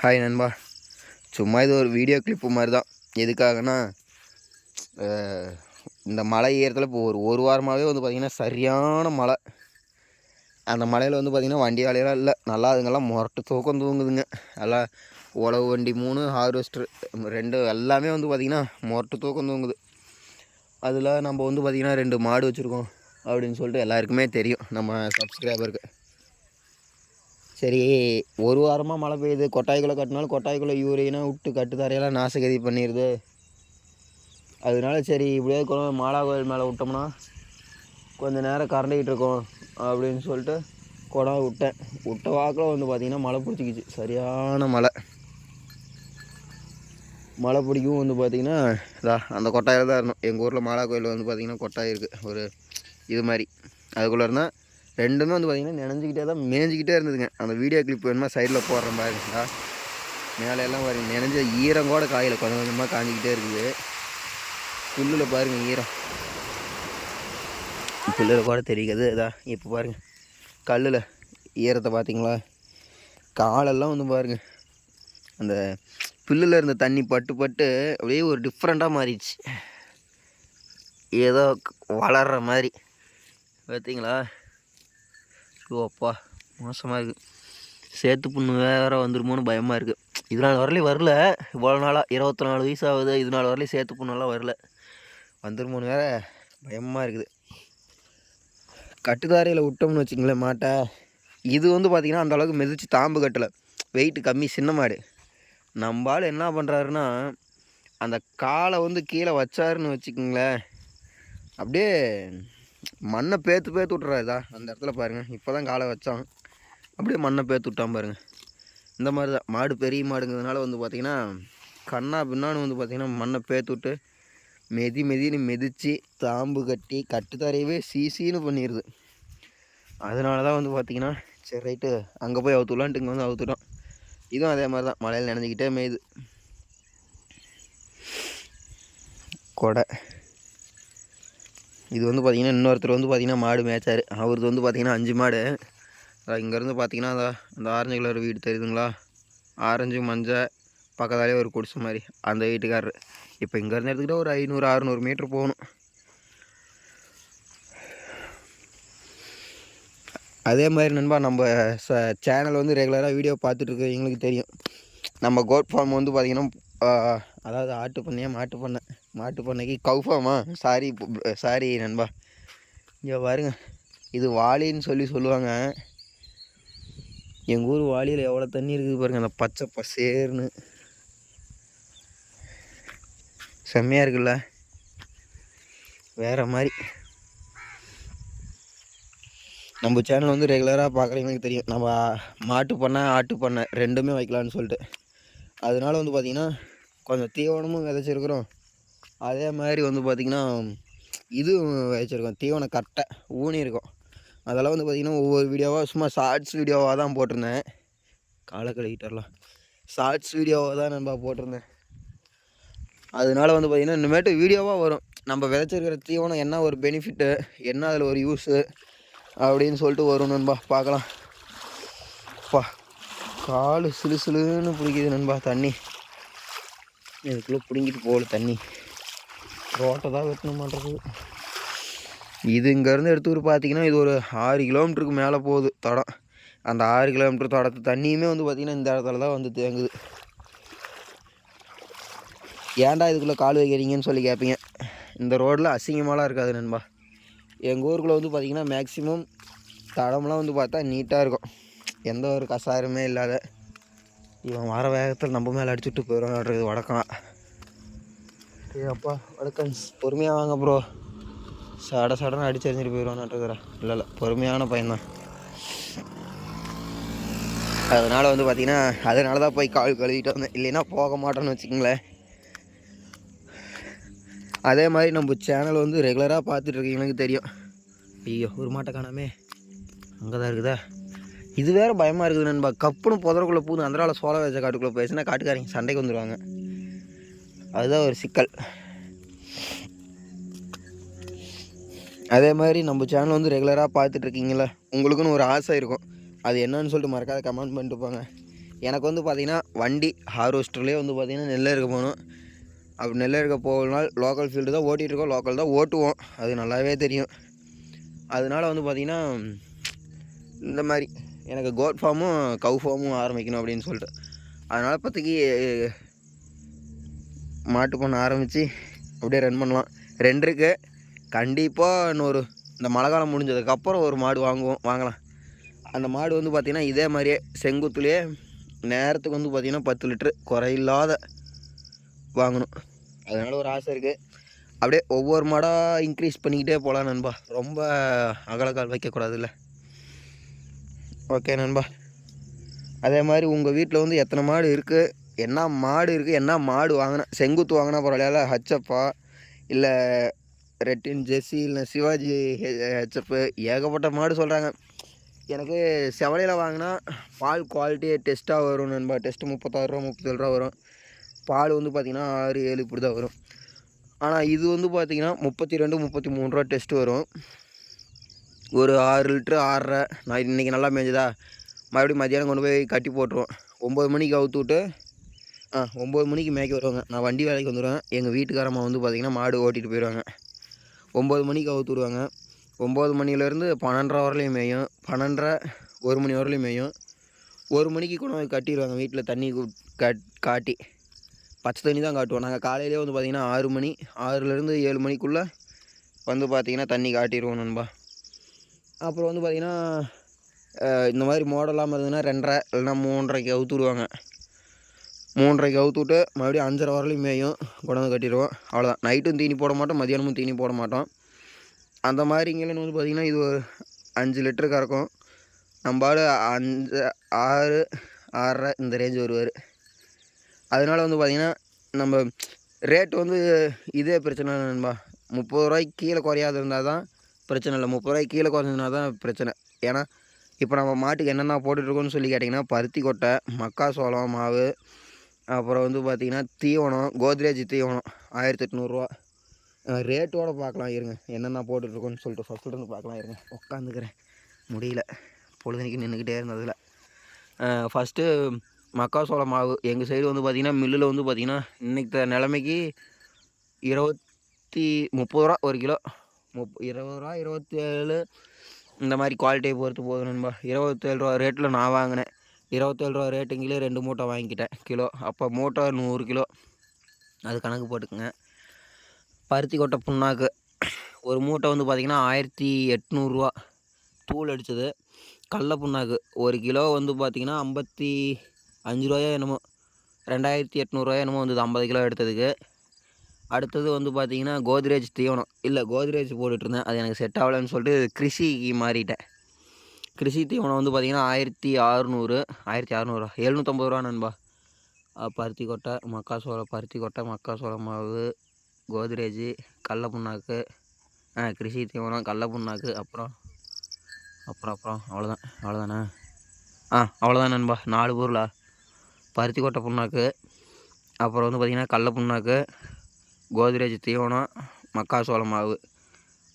Hi நண்பா. சும்மா இது ஒரு வீடியோ கிளிப்பு மாதிரி தான் எதுக்காகனா இந்த மலை ஏறத்தில் இப்போ ஒரு ஒரு வாரமாகவே வந்து பார்த்திங்கன்னா சரியான மழை. அந்த மலையில் வந்து பார்த்திங்கன்னா வண்டி வேலையெல்லாம் இல்லை. நல்லா அதுங்கெல்லாம் முரட்டு தூக்கம் தூங்குதுங்க. நல்லா உழவு வண்டி மூணு ஹார்வெஸ்டர் ரெண்டு எல்லாமே வந்து பார்த்திங்கன்னா முரட்டு தூக்கம் தூங்குது. அதில் நம்ம வந்து பார்த்திங்கன்னா ரெண்டு மாடு வச்சுருக்கோம். அப்படின்னு சொல்லிட்டு எல்லாருக்குமே தெரியும். நம்ம சப்ஸ்கிரைபருக்கு சரி ஒரு வாரமாக மழை பெய்யுது. கொட்டாய்க்குள்ளே கட்டினாலும் கொட்டாய்க்குள்ளே யூரியனா விட்டு கட்டு தரையெல்லாம் நாசகதி பண்ணிடுது அதனால சரி இப்படியே கொஞ்சம் மாலா கோயில் மேலே விட்டோம்னா கொஞ்சம் நேரம் கரண்டிக்கிட்டு இருக்கோம் அப்படின்னு சொல்லிட்டு குடம் விட்டேன். விட்ட வாக்கில் வந்து பார்த்திங்கன்னா மழை பிடிச்சிக்கிச்சு. சரியான மழை. மழை பிடிக்கவும் வந்து பார்த்திங்கன்னா இதா அந்த கொட்டாயில் தான் இருந்தோம். எங்கள் ஊரில் மாலா கோயில் வந்து பார்த்திங்கன்னா கொட்டாய் இருக்குது ஒரு இது மாதிரி. அதுக்குள்ளே இருந்தால் ரெண்டுமே வந்து பார்த்திங்கன்னா நினைஞ்சிக்கிட்டே தான் மேய்ஞ்சிக்கிட்டே இருந்ததுங்க. அந்த வீடியோ கிளிப் வேணுமா சைடில் போடுற பாருங்களா மேலே எல்லாம் பாருங்க நினைஞ்ச ஈரம் கூட காயில் கொஞ்சம் கொஞ்சமாக காஞ்சிக்கிட்டே இருக்குது. புல்லில் பாருங்கள் ஈரம். புல்லில் கூட தெரியுது இதான் இப்போ பாருங்கள் கல்லில் ஈரத்தை பார்த்தீங்களா காலெல்லாம் வந்து பாருங்கள் அந்த புல்லில் இருந்த தண்ணி பட்டு பட்டு அப்படியே ஒரு டிஃப்ரெண்ட்டாக மாறிடுச்சு. ஏதோ வளர்கிற மாதிரி. பார்த்தீங்களா ஐயோ அப்பா. மோசமாக இருக்குது சேத்து புண்ணு வேறு வந்துருமோன்னு பயமாக இருக்குது இது நாள் வரலையும் வரல. இவ்வளோ நாளாக இருபத்தி நாலு வயசு ஆகுது. இது நாள் வரலையும் சேத்து புண்ணெல்லாம் வரல. வந்துருமோன்னு வேற பயமாக இருக்குது. கட்டுதாரையில் விட்டோம்னு வச்சுங்களேன் மாட்டை. இது வந்து பார்த்திங்கன்னா அந்த அளவுக்கு மிதிச்சு தாம்பு கட்டலை. வெயிட்டு கம்மி சின்ன மாடு. நம்ம ஆள் என்ன பண்ணுறாருன்னா அந்த காலை வந்து கீழே வச்சாருன்னு வச்சுக்கோங்களேன். அப்படியே மண்ணை பேத்து பேத்து இதா. அந்த இடத்துல பாருங்கள் இப்போ தான் காலை வச்சான். அப்படியே மண்ணை பேத்து விட்டான் பாருங்கள் இந்த மாதிரி தான் மாடு பெரிய மாடுங்கிறதுனால வந்து பார்த்திங்கன்னா கண்ணா பின்னான்னு வந்து பார்த்திங்கன்னா மண்ணை பேத்து விட்டு மெதி மெதின்னு மிதித்து தாம்பு கட்டி கட்டுத்தரையவே சீசின்னு பண்ணிடுது அதனால தான் வந்து பார்த்திங்கன்னா சரி ரைட்டு அங்கே போய் அவுத்துலான்ட்டு இங்கே வந்து அவுத்துட்டோம். இதுவும் அதே மாதிரி தான் மழையில் நினைஞ்சிக்கிட்டே மேயுது. கொடை. இது வந்து பார்த்திங்கன்னா இன்னொருத்தர் வந்து பார்த்திங்கன்னா மாடு மேய்ச்சார். அவரது வந்து பார்த்திங்கன்னா அஞ்சு மாடு. இங்கேருந்து பார்த்திங்கன்னா அந்த அந்த ஆரஞ்சு கலர் வீடு தெரியுதுங்களா? ஆரஞ்சு மஞ்சள் பக்கத்தாலே ஒரு குடிசை மாதிரி அந்த வீட்டுக்காரர். இப்போ இங்கேருந்து எடுத்துக்கிட்டால் ஒரு ஐநூறு அறநூறு மீட்ரு போகணும். அதே மாதிரி நண்பா நம்ம ச சேனல் வந்து ரெகுலராக வீடியோ பார்த்துட்ருக்கவங்களுக்கு தெரியும். நம்ம கோட் ஃபார்ம் வந்து பார்த்திங்கன்னா அதாவது ஆட்டு பண்ணையே மாட்டு பண்ணை. மாட்டு பண்ணைக்கு கவுஃபார்மா சாரி சாரி நண்பா. இங்கே பாருங்க. இது வாளின்னு சொல்லி சொல்லுவாங்க. எங்கள் ஊர் வாளியில் எவ்வளோ தண்ணி இருக்குது பாருங்கள் அந்த பச்சை பசேர்னு. செம்மையாக இருக்குல்ல? வேறு மாதிரி. நம்ம சேனல் வந்து ரெகுலராக பார்க்குறவங்களுக்கு தெரியும். நம்ம மாட்டு பண்ணை ஆட்டு பண்ணை ரெண்டுமே வைக்கலான்னு சொல்லிட்டு. அதனால வந்து பார்த்திங்கன்னா கொஞ்சம் தீவனமும் விதைச்சிருக்கிறோம். அதே மாதிரி வந்து பார்த்திங்கன்னா இது வச்சுருக்கோம். தீவன கட்டை ஊனி இருக்கும். அதெல்லாம் வந்து பார்த்திங்கன்னா ஒவ்வொரு வீடியோவாக சும்மா ஷார்ட்ஸ் வீடியோவாக தான் போட்டிருந்தேன். காலை கழுவிட்டரலாம். ஷார்ட்ஸ் வீடியோவாக தான் நண்பா போட்டிருந்தேன். அதனால வந்து பார்த்திங்கன்னா இனிமேட்டு வீடியோவாக வரும். நம்ம விதைச்சிருக்கிற தீவனம் என்ன ஒரு பெனிஃபிட்டு என்ன அதில் ஒரு யூஸு அப்படின்னு சொல்லிட்டு வரும் நண்பா. பார்க்கலாம். பா காலு சிலு சிலுன்னு பிடிக்குது நண்பா தண்ணி. இதுக்குள்ளே பிடுங்கிட்டு போகல தண்ணி. ரோட்டை தான் வெட்டணும் பண்ணுறது இது இங்கேருந்து எடுத்துக்கிட்டு பார்த்தீங்கன்னா இது ஒரு ஆறு கிலோமீட்டருக்கு மேலே போகுது தடம். அந்த ஆறு கிலோமீட்டர் தடத்து தண்ணியுமே வந்து பார்த்திங்கன்னா இந்த இடத்துல தான் வந்து தேங்குது. ஏன்டா இதுக்குள்ளே கால் வைக்கிறீங்கன்னு சொல்லி கேட்பீங்க. இந்த ரோட்டில் அசிங்கமாலாம் இருக்காது நண்பா. எங்கள் ஊருக்குள்ளே வந்து பார்த்திங்கன்னா மேக்ஸிமம் தடம்லாம் வந்து பார்த்தா நீட்டாக இருக்கும். எந்த ஒரு கசாருமே இல்லாத. இவன் வர வேகத்தில் நம்ம மேலே அடிச்சுட்டு போயிடுவான்றது வடக்கம் ஏ அப்பா வணக்கம். பொறுமையாக வாங்க ப்ரோ சட சடனாக அடிச்சு எறிஞ்சிட்டு போயிடுவான்ட்டுருக்குறா இல்லை இல்லை பொறுமையான பையன்தான். அதனால் வந்து பார்த்திங்கன்னா அதனால தான் போய் கால் கழுவிட்டு வந்தேன். இல்லைன்னா போக மாட்டேன்னு வச்சுக்கோங்களேன். அதே மாதிரி நம்ம சேனல் வந்து ரெகுலராக பார்த்துட்ருக்கீங்களுக்கு தெரியும். ஐயோ ஒரு மாட்டை காணாமே. அங்கே தான் இருக்குதா? இது வேறு பயமாக இருக்குது நண்பா. கப்புன்னு புதறக்குள்ளே பூந்து அந்தரால சோள வச்ச காட்டுக்குள்ளே போயிடுச்சுன்னா காட்டுக்காரங்க சண்டைக்கு வந்துடுவாங்க அதுதான் ஒரு சிக்கல். அதே மாதிரி நம்ம சேனல் வந்து ரெகுலராக பார்த்துட்ருக்கீங்களா உங்களுக்குன்னு ஒரு ஆசை இருக்கும். அது என்னன்னு சொல்லிட்டு மறக்காத கமெண்ட் பண்ணிட்டு போங்க. எனக்கு வந்து பார்த்திங்கன்னா வண்டி ஹார்வெஸ்டர்லேயே வந்து பார்த்திங்கன்னா நெல் இருக்க போகணும். அப்படி நெல் இருக்க போகணும்னால் லோக்கல் ஃபீல்டு தான் ஓட்டிகிட்டு இருக்கோம். லோக்கல் தான் ஓட்டுவோம். அது நல்லாவே தெரியும். அதனால வந்து பார்த்திங்கன்னா இந்த மாதிரி. எனக்கு கோட் ஃபார்மும் கவு ஃபார்மும் ஆரம்பிக்கணும் அப்படின்னு சொல்லிட்டு. அதனால் இப்போதைக்கு மாட்டு பண்ண ஆரம்பித்து அப்படியே ரன் பண்ணலாம். ரெண்டு இருக்குது கண்டிப்பாக இன்னொரு இந்த மழை காலம் முடிஞ்சதுக்கப்புறம் ஒரு மாடு வாங்குவோம் வாங்கலாம். அந்த மாடு வந்து பார்த்திங்கன்னா இதே மாதிரியே செங்குத்துலேயே நேரத்துக்கு வந்து பார்த்திங்கன்னா பத்து லிட்ரு குறையில்லாத வாங்கணும். அதனால் ஒரு ஆசை இருக்குது அப்படியே ஒவ்வொரு மாடாக இன்க்ரீஸ் பண்ணிக்கிட்டே போகலாம் நண்பா. ரொம்ப அகலக்கால் வைக்கக்கூடாதுல்ல. ஓகே நண்பா. அதே மாதிரி உங்கள் வீட்டில் வந்து எத்தனை மாடு இருக்குது என்ன மாடு இருக்குது என்ன மாடு வாங்கினா செங்குத்து வாங்கினா பரவாயில்ல ஹச்சப்பா இல்லை ரெட்டின் ஜெர்சி இல்லை சிவாஜி ஹெச்எப்பு ஏகப்பட்ட மாடு சொல்கிறாங்க எனக்கு செவலையில் வாங்கினா பால் குவாலிட்டி டெஸ்ட்டாக வரும் நண்பா. டெஸ்ட்டு முப்பத்தாறுரூவா முப்பத்தேழு ரூபா வரும். பால் வந்து பார்த்திங்கன்னா ஆறு ஏழு இப்படி தான் வரும். ஆனால் இது வந்து பார்த்திங்கன்னா முப்பத்தி ரெண்டு முப்பத்தி மூணு ரூபா டெஸ்ட்டு வரும். ஒரு ஆறு லிட்ரு ஆறரை. நான் இன்றைக்கி நல்லா மேய்ஞ்சதா மறுபடியும் மத்தியானம் கொண்டு போய் கட்டி போட்டுருவோம் ஒம்பது மணிக்கு அவுத்து விட்டு ஆ ஒம்பது மணிக்கு மேய்க்க வருவாங்க. நான் வண்டி வேலைக்கு வந்துடுவேன் எங்கள் வீட்டுக்காரம்மா வந்து பார்த்திங்கன்னா மாடு ஓட்டிகிட்டு போயிடுவாங்க ஒம்பது மணிக்கு அவுத்து விடுவாங்க. ஒம்பது மணிலேருந்து பன்னெண்டரை வரலையும் மேயும். பன்னெண்டரை ஒரு மணி வரலையும் மேயும். ஒரு மணிக்கு கூட கட்டிடுவாங்க. வீட்டில் தண்ணி கட் காட்டி. பச்சை தண்ணி தான் காட்டுவோம். நாங்கள் காலையிலே வந்து பார்த்திங்கன்னா ஆறு மணி ஆறுலேருந்து ஏழு மணிக்குள்ளே வந்து பார்த்திங்கன்னா தண்ணி காட்டிடுவோம் நண்பா. அப்புறம் வந்து பார்த்திங்கன்னா இந்த மாதிரி மோடலாமல் இருந்ததுன்னா ரெண்டரை இல்லைன்னா மூன்றரைக்கு அவுத்து விடுவாங்க. மூன்றரைக்கு அவுத்து விட்டு மறுபடியும் அஞ்சரை வரலையும் மேயும். கொண்டாந்து கட்டிடுவோம். அவ்வளோதான் நைட்டும் தீனி போட மாட்டோம் மதியானமும் தீனி போட மாட்டோம். அந்த மாதிரி வந்து பார்த்திங்கன்னா இது ஒரு அஞ்சு லிட்டரு கறக்கும். நம்ம ஆள் அஞ்சு ஆறு ஆறரை இந்த ரேஞ்ச் வருவார். அதனால வந்து பார்த்திங்கன்னா நம்ம ரேட் வந்து இதே பிரச்சனை நண்பா. முப்பது ரூபாய்க்கு கீழே குறையாது இருந்தால் தான் பிரச்சனை இல்லை. முப்பது ரூபாய்க்கு கீழே குறைஞ்சதுனா தான் பிரச்சனை. ஏன்னா இப்போ நம்ம மாட்டுக்கு என்னென்ன போட்டுட்ருக்கோன்னு சொல்லி கேட்டிங்கன்னா பருத்தி கொட்டை மக்காசோளம் மாவு அப்புறம் வந்து பார்த்திங்கன்னா தீவனம் கோத்ரேஜ் தீவனம் ஆயிரத்தி எட்நூறுரூவா ரேட்டோடு பார்க்கலாம் இருங்க. என்னென்ன போட்டுட்ருக்கோன்னு சொல்லிட்டு ஃபஸ்ட்டு பார்க்கலாம் இருங்க. உட்காந்துக்கிறேன் முடியல. பொழுதுனைக்கு நின்றுக்கிட்டே இருந்ததில். ஃபஸ்ட்டு மக்காசோள மாவு. எங்கள் சைடு வந்து பார்த்திங்கன்னா மில்லில் வந்து பார்த்திங்கன்னா இன்றைக்கி நிலைமைக்கு இருபத்தி முப்பது ரூபா ஒரு கிலோ. முப் இருபது ரூபா இருபத்தேழு இந்த மாதிரி குவாலிட்டியை பொறுத்து போதும் நண்பா. இருபத்தேழு ரூபா ரேட்டில் நான் வாங்கினேன். இருபத்தேழு ரூபா ரேட்டுங்கிலே ரெண்டு மூட்டை வாங்கிக்கிட்டேன். கிலோ. அப்போ மூட்டை நூறு கிலோ. அது கணக்கு போட்டுக்குங்க. பருத்தி கொட்டை புண்ணாக்கு. ஒரு மூட்டை வந்து பார்த்திங்கன்னா ஆயிரத்தி எட்நூறுரூவா தூள் அடித்தது கடல புண்ணாக்கு. ஒரு கிலோ வந்து பார்த்திங்கன்னா ஐம்பத்தி அஞ்சு ரூபாயோ என்னமோ. ரெண்டாயிரத்தி எட்நூறுவாயோ என்னமோ வந்தது. ஐம்பது கிலோ எடுத்ததுக்கு. அடுத்தது வந்து பார்த்திங்கன்னா கோத்ரேஜ் தீவனம். இல்லை கோத்ரேஜ் போட்டுட்ருந்தேன் அது எனக்கு செட் ஆகலைன்னு சொல்லிட்டு கிருஷிக்கு மாறிட்டேன். கிருஷி தீவனம் வந்து பார்த்திங்கன்னா ஆயிரத்தி அறுநூறு ஆயிரத்தி அறநூறுவா எழுநூற்றம்பது ரூபா நண்பா. பருத்தி கொட்டை மக்காசோள பருத்தி கொட்டை மக்காசோளம் மாவு கோத்ரேஜ் கடல புண்ணாக்கு ஆ கிருஷி தீவனம் கடல புண்ணாக்கு அப்புறம் அப்புறம் அப்புறம் அவ்வளோதான் அவ்வளோதானே ஆ அவ்வளோதான் நண்பா. நாலு பொருளா? பருத்தி கொட்டை புண்ணாக்கு அப்புறம் வந்து பார்த்திங்கன்னா கடல புண்ணாக்கு கோத்ரேஜ் தீவனம் மக்காசோளம் மாவு.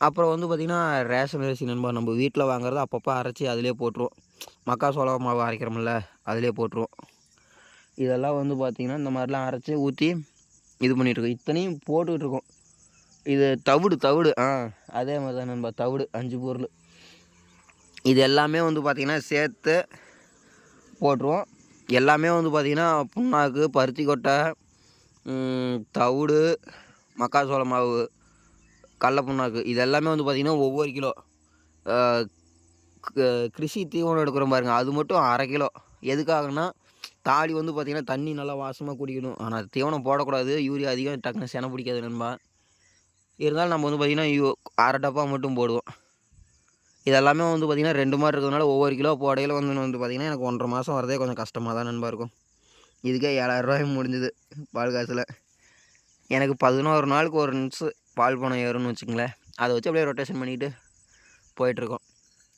அப்புறம் வந்து பார்த்திங்கன்னா ரேஷன் அரிசி நண்பா நம்ம வீட்டில் வாங்குறது அப்பப்போ அரைச்சி அதிலே போட்டுருவோம். மக்காசோளம் மாவு அரைக்கிறோம்ல அதிலே போட்டுருவோம். இதெல்லாம் வந்து பார்த்திங்கன்னா இந்த மாதிரிலாம் அரைச்சி ஊற்றி இது பண்ணிகிட்ருக்கோம் இத்தனையும் போட்டுக்கிட்டு இருக்கோம். இது தவிடு தவிடு. ஆ அதே மாதிரி தான் நண்பா தவிடு அஞ்சு பொருள். இது எல்லாமே வந்து பார்த்திங்கன்னா சேர்த்து போட்டுருவோம். எல்லாமே வந்து பார்த்திங்கன்னா புண்ணாக்கு பருத்தி கொட்டை தவிடு மக்காசோள மாவு கடல புண்ணாக்கு இது எல்லாமே வந்து பார்த்திங்கன்னா ஒவ்வொரு கிலோ. க- கிருஷி தீவனம் எடுக்கிறோம் பாருங்கள் அது மட்டும் அரை கிலோ. எதுக்காகனா தாலி வந்து பார்த்திங்கன்னா தண்ணி நல்லா வாசமாக குடிக்கணும். ஆனால் தீவனம் போடக்கூடாது. யூரியா அதிகம் டக்குன்னு செனை பிடிக்காது நண்பா. இருந்தாலும் நம்ம வந்து பார்த்திங்கன்னா யூ அரை டப்பா மட்டும் போடுவோம். இதெல்லாமே வந்து பார்த்திங்கன்னா ரெண்டு மாதிரி இருக்கிறதுனால ஒவ்வொரு கிலோ போடையில் வந்து வந்து பார்த்திங்கன்னா எனக்கு ஒன்றரை மாதம் வரதே கொஞ்சம் கஷ்டமாக தான் நண்பா இருக்கும். இதுக்கே ஏழாயிரரூவாய் முடிஞ்சுது பால் காசில். எனக்கு பதினோரு நாளுக்கு ஒரு நிமிஷம் பால் பணம் ஏறும்னு வச்சுங்களேன் அதை வச்சு அப்படியே ரொட்டேஷன் பண்ணிட்டு போயிட்டுருக்கோம்.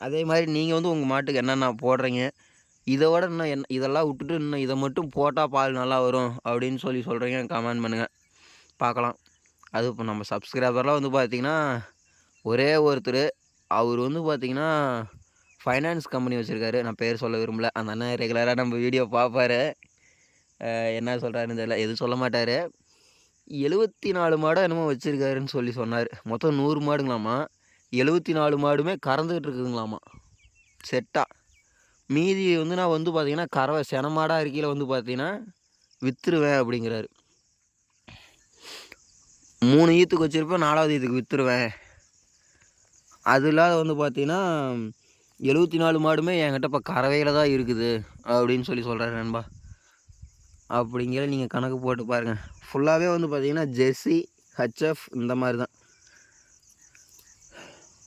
அதே மாதிரி நீங்கள் வந்து உங்கள் மாட்டுக்கு என்னென்ன போடுறீங்க? இதை விட இன்னும் என்ன இதெல்லாம் விட்டுட்டு இன்னும் இதை மட்டும் போட்டால் பால் நல்லா வரும் அப்படின்னு சொல்லி சொல்கிறீங்க கமெண்ட் பண்ணுங்கள் பார்க்கலாம். அது இப்போ நம்ம சப்ஸ்கிரைபர்லாம் வந்து பார்த்திங்கன்னா ஒரே ஒருத்தர் அவர் வந்து பார்த்திங்கன்னா ஃபைனான்ஸ் கம்பெனி வச்சுருக்காரு. நான் பேர் சொல்ல விரும்பல. அந்த அண்ணன் ரெகுலராக நம்ம வீடியோ பார்ப்பாரு. என்ன சொல்கிறாருன்னு தெரியல. எதுவும் சொல்ல மாட்டார். எழுபத்தி நாலு மாடாக என்னமோ வச்சுருக்காருன்னு சொல்லி சொன்னார். மொத்தம் நூறு மாடுங்களாமா? எழுபத்தி நாலு மாடுமே கறந்துக்கிட்டு இருக்குதுங்களாமா? செட்டாக மீதி வந்து நான் வந்து பார்த்தீங்கன்னா கறவை சென மாடாக இருக்கையில் வந்து பார்த்தீங்கன்னா விற்றுருவேன் அப்படிங்கிறாரு. மூணு ஈத்துக்கு வச்சுருப்பேன் நாலாவது ஈத்துக்கு விற்றுருவேன் அது இல்லாத வந்து பார்த்தீங்கன்னா எழுபத்தி நாலு மாடுமே என்கிட்ட இப்போ கறவையில் தான் இருக்குது அப்படின்னு சொல்லி சொல்கிறாரு நண்பா. அப்படிங்கிற நீங்கள் கணக்கு போட்டு பாருங்கள் ஃபுல்லாகவே வந்து பார்த்திங்கன்னா ஜெர்சி ஹச்எஃப் இந்த மாதிரி தான்.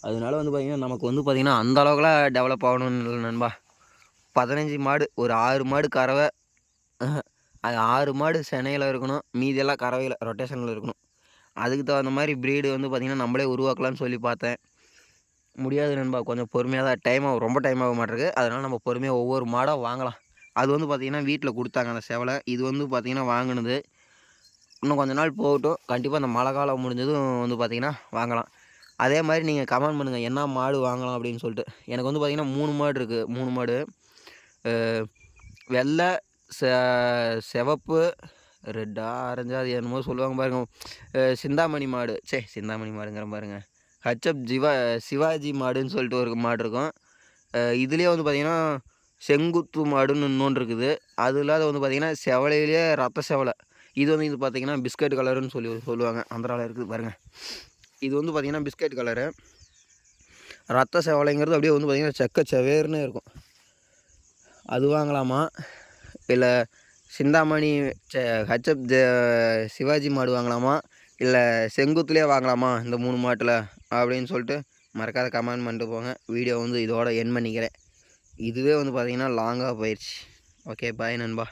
அதனால வந்து பார்த்திங்கன்னா நமக்கு வந்து பார்த்திங்கன்னா அந்த அளவுக்குலாம் டெவலப் ஆகணும்னு இல்லை நண்பா. பதினஞ்சு மாடு ஒரு ஆறு மாடு கறவை அது ஆறு மாடு சென்னையில் இருக்கணும். மீதியெல்லாம் கறவையில் ரொட்டேஷனில் இருக்கணும். அதுக்கு தகுந்த மாதிரி ப்ரீடு வந்து பார்த்திங்கன்னா நம்மளே உருவாக்கலாம்னு சொல்லி பார்த்தேன். முடியாது நண்பா கொஞ்சம் பொறுமையாக தான். டைம் ஆகும் ரொம்ப டைம் ஆக மாட்டிருக்கு. அதனால் நம்ம பொறுமையாக ஒவ்வொரு மாடாக வாங்கலாம். அது வந்து பார்த்திங்கன்னா வீட்டில் கொடுத்தாங்க அந்த செவலை. இது வந்து பார்த்திங்கன்னா வாங்கினது. இன்னும் கொஞ்ச நாள் போகட்டும். கண்டிப்பாக அந்த மழை காலம் முடிஞ்சதும் வந்து பார்த்திங்கன்னா வாங்கலாம். அதே மாதிரி நீங்கள் கமெண்ட் பண்ணுங்கள் என்ன மாடு வாங்கலாம் அப்படின்னு சொல்லிட்டு. எனக்கு வந்து பார்த்திங்கன்னா மூணு மாடு இருக்குது மூணு மாடு. வெள்ளை செ சிவப்பு ரெட்டா ஆரஞ்சா அது என்னமோ சொல்லுவாங்க பாருங்கள் சிந்தாமணி மாடு. சே சிந்தாமணி மாடுங்கிற பாருங்கள் ஹச்எப் ஜிவா சிவாஜி மாடுன்னு சொல்லிட்டு ஒரு மாடு இருக்கும். இதுலேயே வந்து பார்த்திங்கன்னா செங்குத்து மாடுன்னு இன்னொன்று இருக்குது. அது இல்லாத வந்து பார்த்திங்கன்னா செவலையிலேயே ரத்த செவலை. இது வந்து இது பார்த்திங்கன்னா பிஸ்கட் கலருன்னு சொல்லி சொல்லுவாங்க. ஆந்திராவில் இருக்குது பாருங்கள் இது வந்து பார்த்திங்கன்னா பிஸ்கட் கலரு. ரத்த செவலைங்கிறது அப்படியே வந்து பார்த்திங்கன்னா செக்க செவேர்னு இருக்கும். அது வாங்கலாமா? இல்லை சிந்தாமணி ஹச்எப் சிவாஜி மாடு வாங்கலாமா? இல்லை செங்குத்துலேயே வாங்கலாமா இந்த மூணு மாட்டில்? அப்படின்னு சொல்லிட்டு மறக்காத கமெண்ட் பண்ணிட்டு போங்க. வீடியோ வந்து இதோட என் பண்ணிக்கிறேன். இதுவே வந்து பார்த்திங்கன்னா லாங்காக போயிடுச்சு ஓகே பாய் நண்பா.